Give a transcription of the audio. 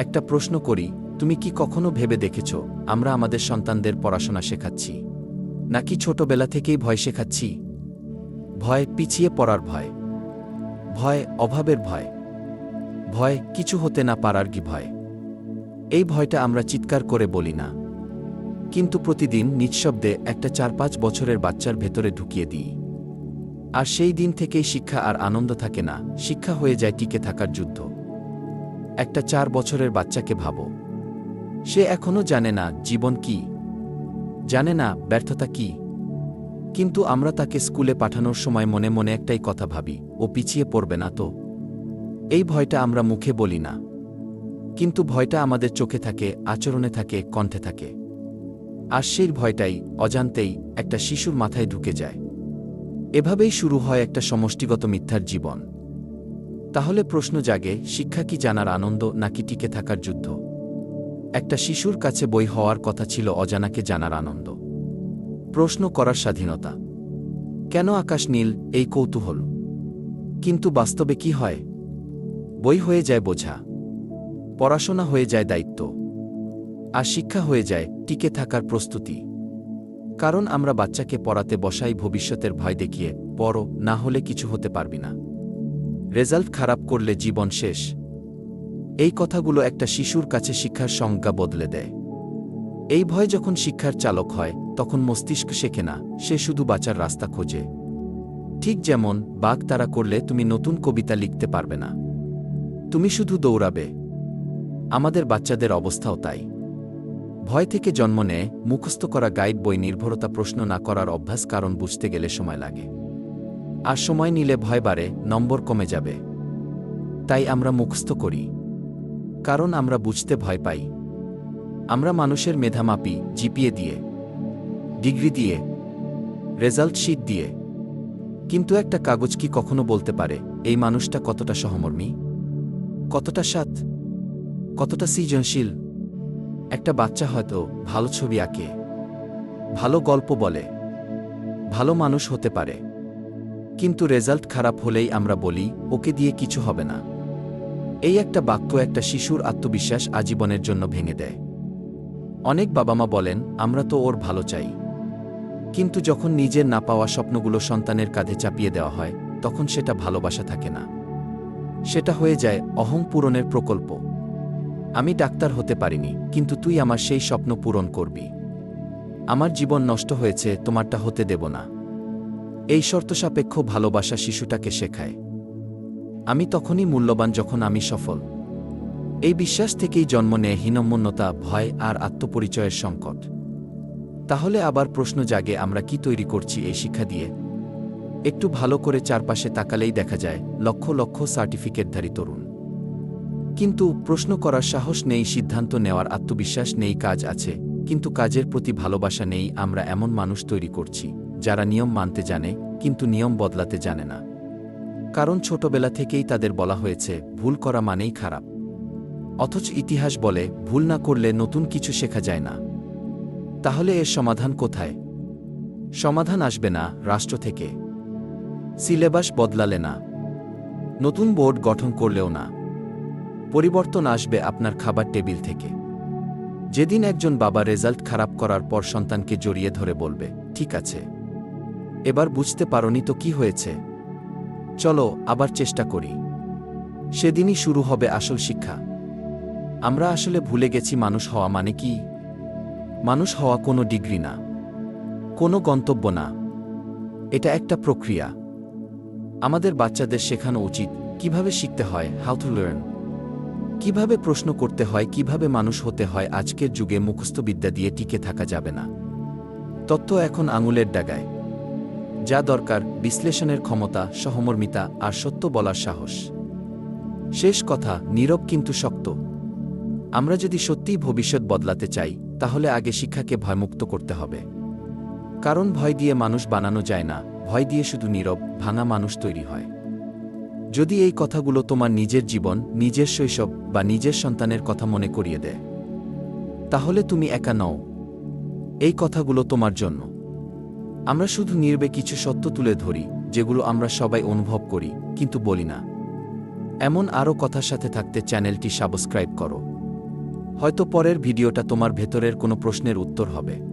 একটা প্রশ্ন করি, তুমি কি কখনো ভেবে দেখেছ, আমরা আমাদের সন্তানদের পড়াশোনা শেখাচ্ছি? নাকি ছোটবেলা থেকেই ভয় শেখাচ্ছি? ভয় পিছিয়ে পড়ার ভয়। ভয় অভাবের ভয়। ভয় কিছু হতে না পারার কি ভয়? এই ভয়টা আমরা চিৎকার করে বলি না। কিন্তু প্রতিদিন নিঃশব্দে একটা চার পাঁচ বছরের বাচ্চার ভেতরে ঢুকিয়ে দিই। আর সেই দিন থেকেই শিক্ষা আর আনন্দ থাকে না, শিক্ষা হয়ে যায় টিকে থাকার যুদ্ধ। একটা চার বছরের বাচ্চাকে ভাবো। সে এখনও জানে না জীবন কি। জানে না ব্যর্থতা কি। কিন্তু আমরা তাকে স্কুলে পাঠানোর সময় মনে মনে একটাই কথা ভাবি, ও পিছিয়ে পড়বে না তো? এই ভয়টা আমরা মুখে বলি না। কিন্তু ভয়টা আমাদের চোখে থাকে, আচরণে থাকে, কণ্ঠে থাকে। আর সেই ভয়টাই অজান্তেই একটা শিশুর মাথায় ঢুকে যায়। এভাবেই শুরু হয় একটা সমষ্টিগত মিথ্যার জীবন। তাহলে প্রশ্ন জাগে, শিক্ষা কি জানার আনন্দ নাকি টিকে থাকার যুদ্ধ? একটা শিশুর কাছে বই হওয়ার কথা ছিল অজানাকে জানার আনন্দ। প্রশ্ন করার স্বাধীনতা। কেন আকাশ নীল, এই কৌতূহল? কিন্তু বাস্তবে কি হয়? বই হয়ে যায় বোঝা। পড়াশোনা হয়ে যায় দায়িত্ব। আর শিক্ষা হয়ে যায় টিকে থাকার প্রস্তুতি। কারণ আমরা বাচ্চাকে পড়াতে বসাই ভবিষ্যতের ভয় দেখিয়ে, পড়ো, না হলে কিছু হতে পারবি না। রেজাল্ট খারাপ করলে জীবন শেষ। এই কথাগুলো একটা শিশুর কাছে শিক্ষার সংজ্ঞা বদলে দেয়। এই ভয় যখন শিক্ষার চালক হয়, তখন মস্তিষ্ক শেখে না, সে শুধু বাঁচার রাস্তা খোঁজে। ঠিক যেমন, বাঘ তারা করলে তুমি নতুন কবিতা লিখতে পারবে না। তুমি শুধু দৌড়াবে। আমাদের বাচ্চাদের অবস্থাও তাই। ভয় থেকে জন্ম নেয়, মুখস্থ করা গাইড বই নির্ভরতা প্রশ্ন না করার অভ্যাস কারণ বুঝতে গেলে সময় লাগে। আর সময় নিলে ভয় বাড়ে, নম্বর কমে যাবে। তাই আমরা মুখস্থ করি। কারণ আমরা বুঝতে ভয় পাই। আমরা মানুষের মেধা মাপি জিপিএ দিয়ে, ডিগ্রি দিয়ে, রেজাল্ট শিট দিয়ে। কিন্তু একটা কাগজ কি কখনো বলতে পারে, এই মানুষটা কতটা সহমর্মী? কতটা সাত কতটা সৃজনশীল? একটা বাচ্চা হয়তো ভালো ছবি আঁকে, ভালো গল্প বলে, ভালো মানুষ হতে পারে। কিন্তু রেজাল্ট খারাপ হলেই আমরা বলি, ওকে দিয়ে কিছু হবে না। এই একটা বাক্য একটা শিশুর আত্মবিশ্বাস আজীবনের জন্য ভেঙে দেয়। অনেক বাবা মা বলেন, আমরা তো ওর ভালো চাই। কিন্তু যখন নিজের না পাওয়া স্বপ্নগুলো সন্তানের কাঁধে চাপিয়ে দেওয়া হয়, তখন সেটা ভালোবাসা থাকে না। সেটা হয়ে যায় অহং পূরণের প্রকল্প। আমি ডাক্তার হতে পারিনি, কিন্তু তুই আমার সেই স্বপ্ন পূরণ করবি। আমার জীবন নষ্ট হয়েছে, তোমারটা হতে দেব না। এই শর্তসাপেক্ষ ভালোবাসা শিশুটাকে শেখায়। আমি তখনই মূল্যবান যখন আমি সফল। এই বিশ্বাস থেকেই জন্ম নেয় হীনম্মন্যতা ভয় আর আত্মপরিচয়ের সংকট। তাহলে আবার প্রশ্ন জাগে, আমরা কি তৈরি করছি এই শিক্ষা দিয়ে? একটু ভালো করে চারপাশে তাকালেই দেখা যায়, লক্ষ লক্ষ সার্টিফিকেটধারী তরুণ। কিন্তু প্রশ্ন করার সাহস নেই, সিদ্ধান্ত নেওয়ার আত্মবিশ্বাস নেই, কাজ আছে, কিন্তু কাজের প্রতি ভালোবাসা নেই, আমরা এমন মানুষ তৈরি করছি। যারা নিয়ম মানতে জানে, কিন্তু নিয়ম বদলাতে জানে না। কারণ ছোটবেলা থেকেই তাদের বলা হয়েছে, ভুল করা মানেই খারাপ। অথচ ইতিহাস বলে, ভুল না করলে নতুন কিছু শেখা যায় না। তাহলে এর সমাধান কোথায়? সমাধান আসবে না রাষ্ট্র থেকে। সিলেবাস বদলালে না। নতুন বোর্ড গঠন করলেও না। পরিবর্তন আসবে আপনার খাবার টেবিল থেকে। যেদিন একজন বাবা রেজাল্ট খারাপ করার পর সন্তানকে জড়িয়ে ধরে বলবে, ঠিক আছে। এবার বুঝতে পারোনি তো কি হয়েছে। চলো, আবার চেষ্টা করি। সেদিনই শুরু হবে আসল শিক্ষা। আমরা আসলে ভুলে গেছি মানুষ হওয়া মানে কি? মানুষ হওয়া কোনো ডিগ্রি না। কোনো গন্তব্য না। এটা একটা প্রক্রিয়া। আমাদের বাচ্চাদের শেখানো উচিত, কীভাবে শিখতে হয় হাউ টু লার্ন কীভাবে প্রশ্ন করতে হয়, কীভাবে মানুষ হতে হয়, আজকের যুগে মুখস্থবিদ্যা দিয়ে টিকে থাকা যাবে না। তত্ত্ব এখন আঙুলের ডাগায়। যা দরকার বিশ্লেষণের ক্ষমতা, সহমর্মিতা আর সত্য বলার সাহস। শেষ কথা, নীরব কিন্তু শক্ত। আমরা যদি সত্যিই ভবিষ্যৎ বদলাতে চাই, তাহলে আগে শিক্ষাকে ভয়মুক্ত করতে হবে। কারণ ভয় দিয়ে মানুষ বানানো যায় না, ভয় দিয়ে শুধু নীরব, ভাঙা মানুষ তৈরি হয়। যদি এই কথাগুলো তোমার নিজের জীবন, নিজের শৈশব বা নিজের সন্তানের কথা মনে করিয়ে দেয়, তাহলে তুমি একা নও। এই কথাগুলো তোমার জন্য। আমরা শুধু নির্বে কিছু সত্য তুলে ধরি, যেগুলো আমরা সবাই অনুভব করি, কিন্তু বলি না। এমন আরও কথার সাথে থাকতে চ্যানেলটি সাবস্ক্রাইব করো। হয়তো পরের ভিডিওটা তোমার ভেতরের কোনো প্রশ্নের উত্তর হবে।